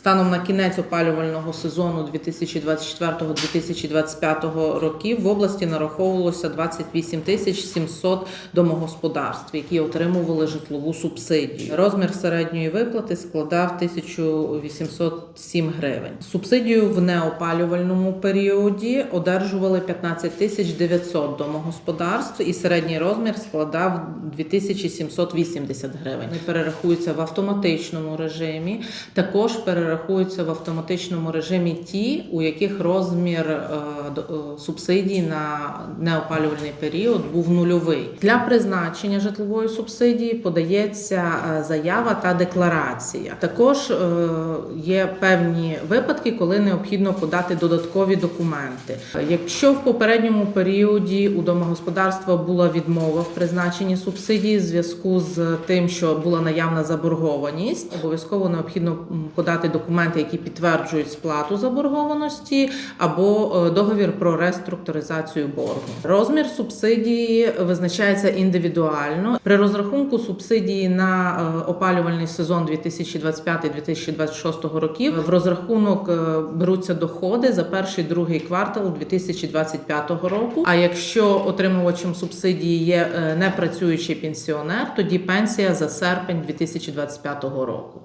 Станом на кінець опалювального сезону 2024-2025 років в області нараховувалося 28 тисяч 700 домогосподарств, які отримували житлову субсидію. Розмір середньої виплати складав 1807 гривень. Субсидію в неопалювальному періоді одержували 15 тисяч 900 домогосподарств, і середній розмір складав 2780 гривень. Вони перерахуються в автоматичному режимі. Також перерахуються в автоматичному режимі ті, у яких розмір е, е, субсидій на неопалювальний період був нульовий. Для призначення житлової субсидії подається е, заява та декларація. Також є певні випадки, коли необхідно подати додаткові документи. Якщо в попередньому періоді у домогосподарства була відмова в призначенні субсидії в зв'язку з тим, що була наявна заборгованість, обов'язково необхідно подати документи, які підтверджують сплату заборгованості, або е, договір про реструктуризацію боргу. Розмір субсидії визначається індивідуально. При розрахунку субсидії на е, опалювальний сезон 2025-2026 років в розрахунок е, беруться доходи за перший другий квартал 2025 року. А якщо отримувачем субсидії є непрацюючий пенсіонер, тоді пенсія за серпень 2025 року.